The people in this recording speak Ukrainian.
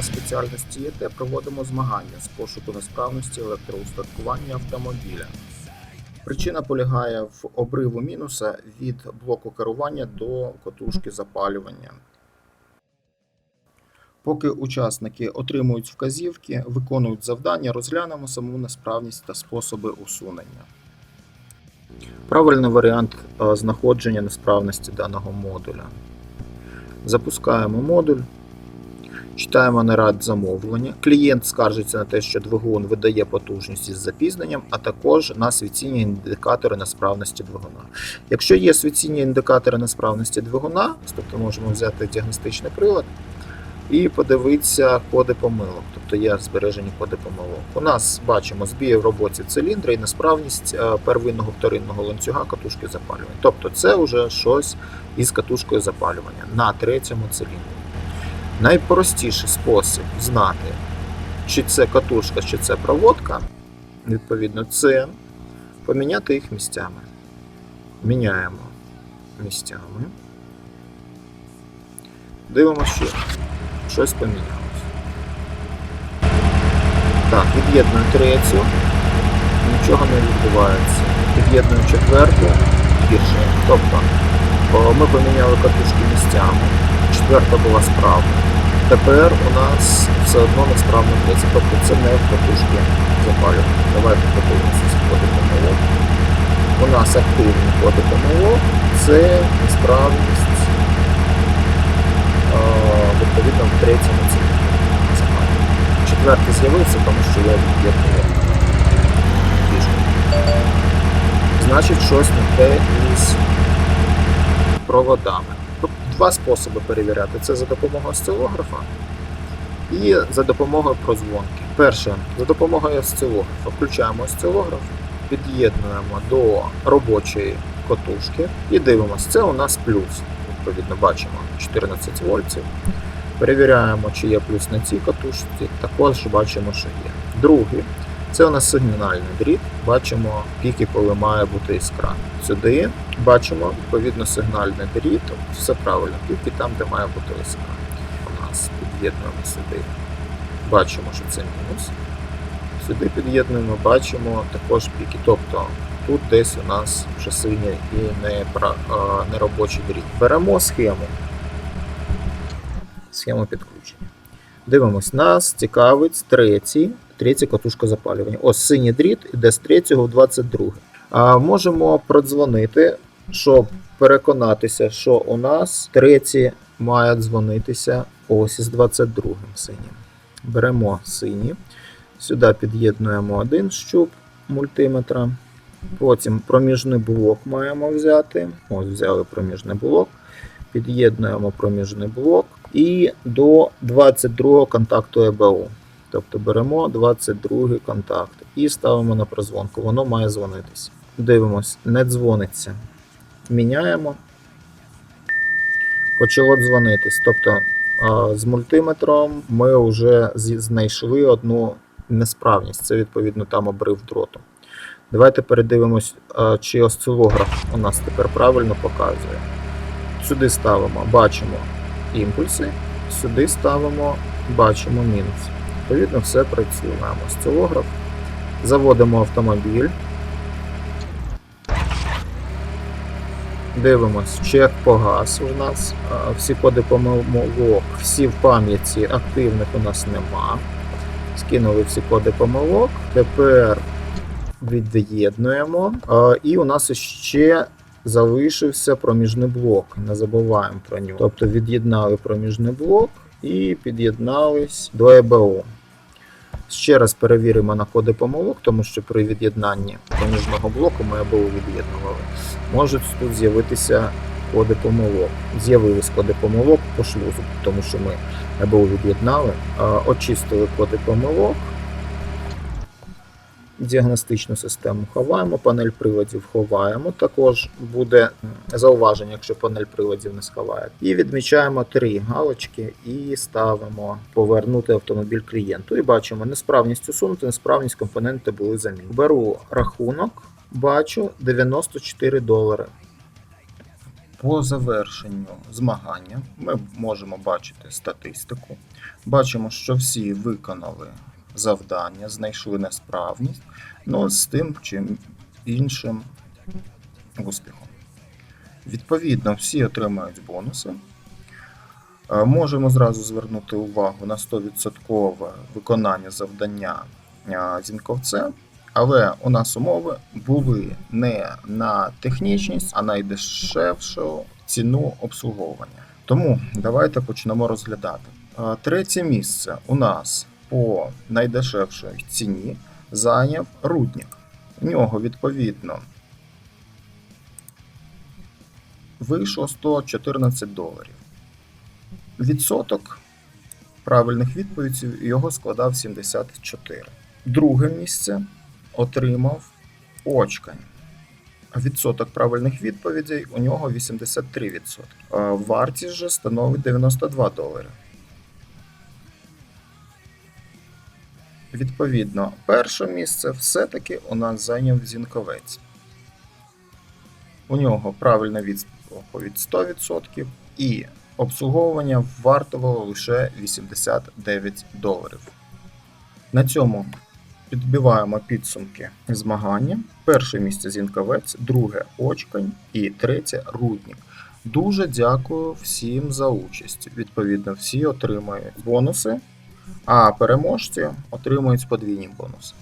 спеціальності ЄТ проводимо змагання з пошуку несправності електроустаткування автомобіля. Причина полягає в обриву мінуса від блоку керування до котушки запалювання. Поки учасники отримують вказівки, виконують завдання, розглянемо саму несправність та способи усунення. Правильний варіант е, знаходження несправності даного модуля. Запускаємо модуль, читаємо нарад замовлення. Клієнт скаржиться на те, що двигун видає потужність із запізненням, а також на світіння індикатори несправності двигуна. Якщо є світіння індикатори несправності двигуна, тобто можемо взяти діагностичний прилад і подивитися коди помилок, тобто є збережені коди помилок. У нас бачимо збій в роботі циліндра і несправність е, первинного вторинного ланцюга катушки запалювання. Тобто це вже щось із катушкою запалювання на третьому циліндрі. Найпростіший спосіб знати, чи це катушка, чи це проводка, відповідно, це поміняти їх місцями. Міняємо місцями. Дивимося, що щось помінялось. Так, від'єдную третю, нічого не відбувається. Від'єдную четверту, гірше. Тобто ми поміняли катушки місцями, четверта була справна. Тепер у нас все одно несправна третя. Тобто це не в катушки запалювання. Давайте подивимося ці коди помилок. У нас активні коди помилок, це несправність відповідно в третьому запалювання. Четвертий з'явився, тому що я від'єднував фішку. Значить, щось не те із проводами. Два способи перевіряти: це за допомогою осцилографа і за допомогою прозвонки. Перше, за допомогою осцилографа. Включаємо осцилограф, під'єднуємо до робочої котушки і дивимося, це у нас плюс. Відповідно, бачимо 14 вольтів. Перевіряємо, чи є плюс на цій катушці, також бачимо, що є. Другий це у нас сигнальний дріт. Бачимо піки, коли має бути іскра. Сюди бачимо відповідно сигнальний дріт. Все правильно, піки там, де має бути іскра. У нас під'єднуємо сюди. Бачимо, що це мінус. Сюди під'єднуємо, бачимо також піки. Тобто тут десь у нас вже синій і не, а, не дріт. Беремо схему. Схему підключення. Дивимось, нас цікавить третій, третя катушка запалювання. Ось синій дріт іде з 3 в 22. А можемо продзвонити, щоб переконатися, що у нас треті має дзвонитися ось із 22 синім. Беремо синій. Сюди під'єднуємо один щуп мультиметра. Потім проміжний блок маємо взяти. Ось взяли проміжний блок. Під'єднуємо проміжний блок і до 22 контакту ЕБУ. Тобто беремо 22 контакт і ставимо на прозвонку. Воно має дзвонитися. Дивимось, не дзвониться. Міняємо. Почало дзвонитись. Тобто з мультиметром ми вже знайшли одну несправність. Це відповідно там обрив дроту. Давайте передивимось, чи осцилограф у нас тепер правильно показує. Сюди ставимо, бачимо імпульси, сюди ставимо, бачимо мінус. Відповідно, все працює. Маємо осцилограф. Заводимо автомобіль. Дивимось, чек погас у нас. Всі коди помилок, всі в пам'яті активних у нас нема. Скинули всі коди помилок. Тепер від'єднуємо. І у нас ще залишився проміжний блок. Не забуваємо про нього. Тобто від'єднали проміжний блок і під'єднались до ЕБО. Ще раз перевіримо на коди помилок, тому що при від'єднанні поміжного блоку ми або від'єднували. Можуть тут з'явитися коди помилок. З'явились коди помилок по шлюзу, тому що ми або від'єднали, очистили коди помилок. Діагностичну систему ховаємо, панель приладів ховаємо. Також буде зауваження, якщо панель приладів не сховає. І відмічаємо три галочки і ставимо повернути автомобіль клієнту. І бачимо несправність усунути, несправність компоненти були замінені. Беру рахунок, бачу 94 долари. По завершенню змагання ми можемо бачити статистику. Бачимо, що всі виконали завдання, знайшли несправність, ну з тим чи іншим успіхом. Відповідно, всі отримають бонуси. Е, Можемо зразу звернути увагу на 100% виконання завдання е, зінковцем, але у нас умови були не на технічність, а найдешевшу ціну обслуговування. Тому давайте почнемо розглядати. Е, Третє місце у нас по найдешевшій ціні зайняв Рудник. У нього відповідно вийшло 114 доларів. Відсоток правильних відповідей його складав 74. Друге місце отримав Очкань. Відсоток правильних відповідей у нього 83%. Вартість же становить 92 долари. Відповідно, перше місце все-таки у нас зайняв Зінковець. У нього правильна відповідь 100% і обслуговування вартувало лише 89 доларів. На цьому підбиваємо підсумки змагання. Перше місце Зінковець, друге Очкань і третє Рудник. Дуже дякую всім за участь. Відповідно, всі отримають бонуси, а переможці отримують подвійні бонуси.